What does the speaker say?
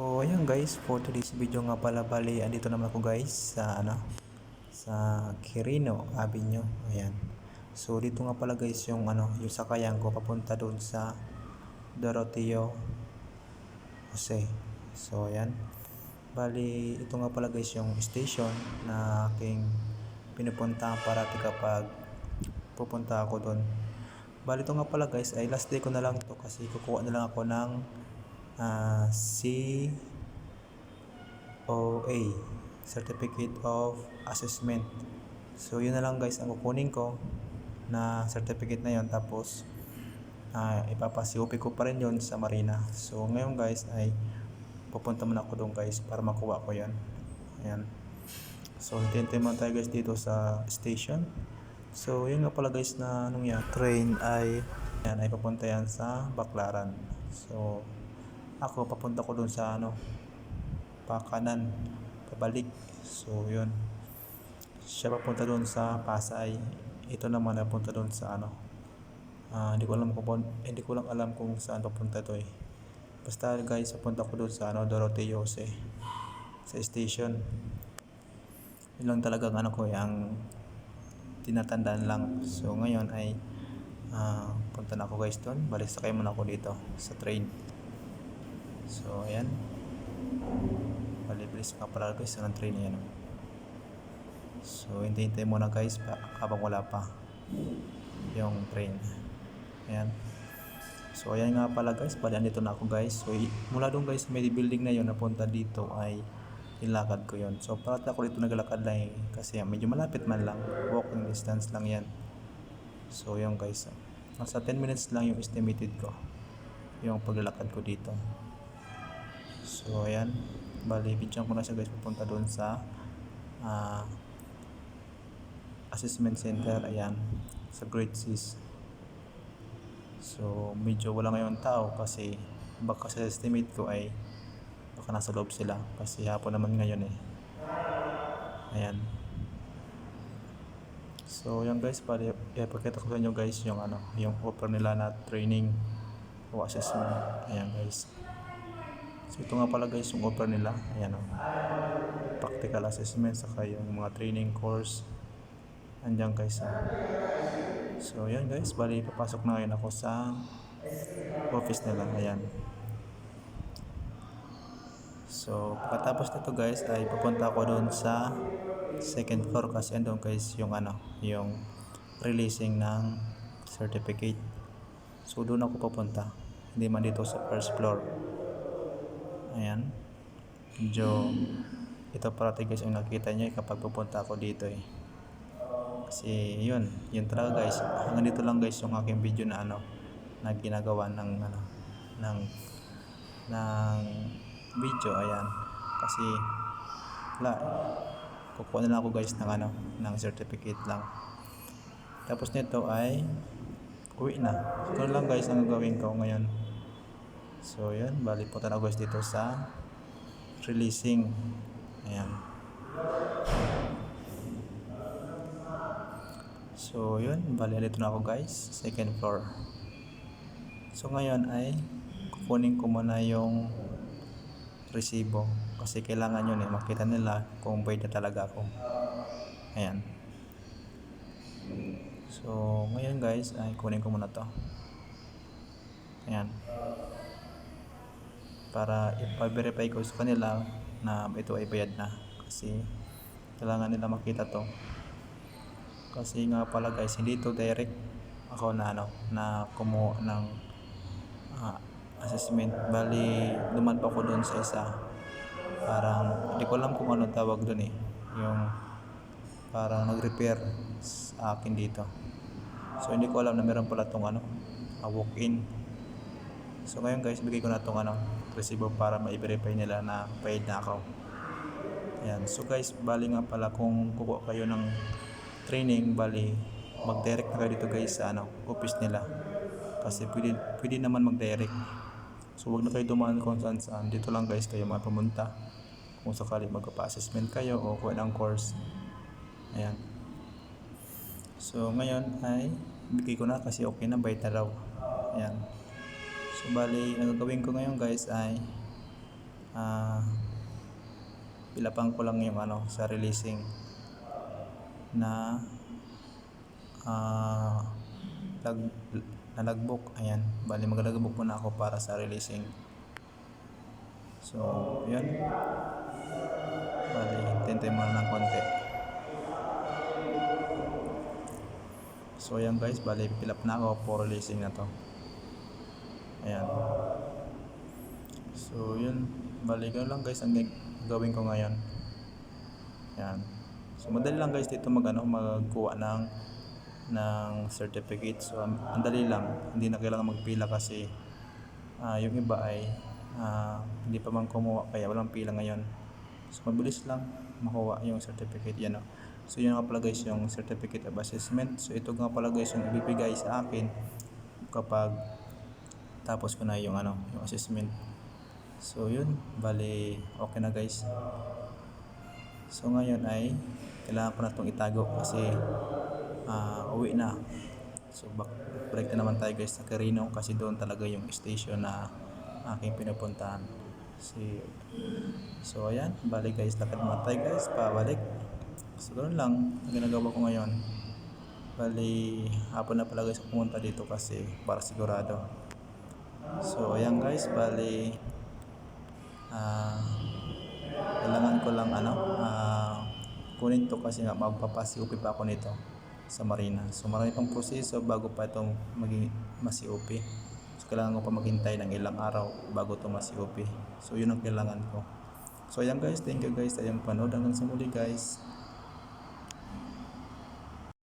So ayun guys, for today's video nga pala bali, andito naman ako guys sa ano sa Quirino Avenue. Ayan. So dito nga pala guys yung ano, yung sakayan ko papunta doon sa Doroteo Jose. So ayan. Bali, ito nga pala guys yung station na aking pinupuntahan parati kapag pupunta ako doon. Bali ito nga pala guys ay last day ko na lang to kasi kukuha na lang ako ng ah, COA Certificate of Assessment. So yun na lang guys ang kukunin ko na certificate na yon tapos uh, ipapasiupi ko pa rin yon sa Marina. So ngayon guys ay pupunta muna ako doon guys para makuha ko yan. Ayan. So hintay muna tayo guys dito sa station. So yun nga pala guys na anong yan, train ay yan ay papunta yan sa Baclaran. So ako papunta ko doon sa ano pakanan pabalik. So yun. Siya papunta doon sa Pasay. Ito naman napunta doon sa ano. Ah, hindi ko alam kung hindi ko lang alam kung saan papunta to eh. Basta guys, papunta ko doon sa ano, Doroteo Jose. Sa station. Yun lang talaga ano ko, eh, ang tinatandaan lang. So ngayon ay ah, punta na ako guys doon. Balik sakay muna ako dito sa train. So ayan. Balibilis ka pala guys ng train yan. So hintay-hintay muna guys pa, habang wala pa yung train. Ayan. So ayan nga pala guys, bali andito na ako guys. So mula doon guys, may building na yon napunta dito ay nilakad ko yon. So parati ako dito naglalakad lang eh, kasi medyo malapit man lang. Walking distance lang yan. So yun guys, nasa 10 minutes lang yung estimated ko. Yung paglalakad ko dito. So ayan, bali bidyan ko na siya guys pupunta doon sa ah, assessment center. Ayan, sa Great Seas. So, medyo wala ngayon tao kasi baka sa estimate ko ay baka nasa loob sila kasi hapon naman ngayon eh. Ayan. So, yan guys, para ipakita ko sa inyo guys yung ano, yung offer nila na training o assessment. Ayan guys. Ito nga pala guys yung offer nila. Ayan o. Practical assessment saka yung mga training course. Andiyan guys. ah. So, yan guys. Bali, papasok na ngayon ako sa office nila. Ayan. So, pagkatapos nito guys, ay pupunta ako doon sa second floor kasi andun guys yung ano, yung releasing ng certificate. So, doon ako pupunta. Hindi man dito sa first floor. Ayan. Medyo, ito parati guys yung nakita nyo eh, kapag pupunta ako dito eh. Kasi yun, yun talaga guys. Hanggang dito lang guys yung aking video na ano na ginagawa ng ano ng ng video ayan. Kasi wala kukuha na lang ako guys ng ano ng certificate lang. Tapos nito ay uwi na. Ito lang guys ang gagawin ko ngayon. So yun, bali punta na guys dito sa releasing. Ayan. So, yun. Bali, dito na ako guys. Second floor. So, ngayon ay kukunin ko muna yung resibo. Kasi kailangan yun eh. Makita nila kung bayad na talaga ako. Ayan. So, ngayon guys ay kunin ko muna to. Ayan. Para ipa-verify ko sa kanila na ito ay bayad na. Kasi kailangan nila makita to. Kasi nga pala guys hindi to direct ako na ano na kumuha ng ah, assessment. Bali duman pa ako doon sa isa. Parang hindi ko alam kung ano tawag doon eh. Yung parang nag-repair sa akin dito. So hindi ko alam na meron pala tong ano a walk-in. So ngayon guys bigay ko na tong ano resibo para ma-verify nila na paid na ako Ayan. So guys, bali nga pala kung kukuha kayo ng training, bali mag-direct na kayo dito guys sa ano, office nila. Kasi pwede, pwede naman mag-direct. So wag na kayo dumaan kung saan saan. Dito lang guys kayo mapumunta. Kung sakali magpa-assessment kayo o kuha ng course. Ayan. So ngayon ay bigay ko na kasi okay na, bayad na raw. Ayan. So bali, ang gagawin ko ngayon guys ay ah pilapan ko lang yung ano sa releasing na ah lag, na logbook ayan. Bali maglalagbook muna ako para sa releasing. So yun. Bali hintay muna ng konti. So ayan guys. Bali fill up na ako for releasing na to ayan. So yun. Bali ganun lang guys ang gawin ko ngayon. Ayan. So madali lang guys dito mag ano magkuha ng ng certificate. So ang dali lang. Hindi na kailangan magpila kasi ah, yung iba ay ah, hindi pa man kumuha kaya walang pila ngayon. So mabilis lang makuha yung certificate yan o so yun nga pala guys yung certificate of assessment. So ito nga pala guys yung ibibigay sa akin kapag tapos ko na yung ano yung assessment. So yun. Bali okay na guys. So ngayon ay kailangan ko na itong itago kasi ah, uwi na. So back break na naman tayo guys sa Carino kasi doon talaga yung station na aking pinupuntahan. Si so ayan. Balik guys lakad muna tayo guys pabalik. So ganoon lang ang ginagawa ko ngayon. Bali hapon na pala guys pumunta dito kasi para sigurado so ayan guys bali ah kailangan ko lang ano ah kunin to kasi nga magpapasiupi pa ako nito sa marina. So marami pang proseso bago pa ito maging masiupi so kailangan ko pa maghintay ng ilang araw bago ito masiupi so yun ang kailangan ko. So ayan guys thank you guys. Ayang panood hanggang sa muli guys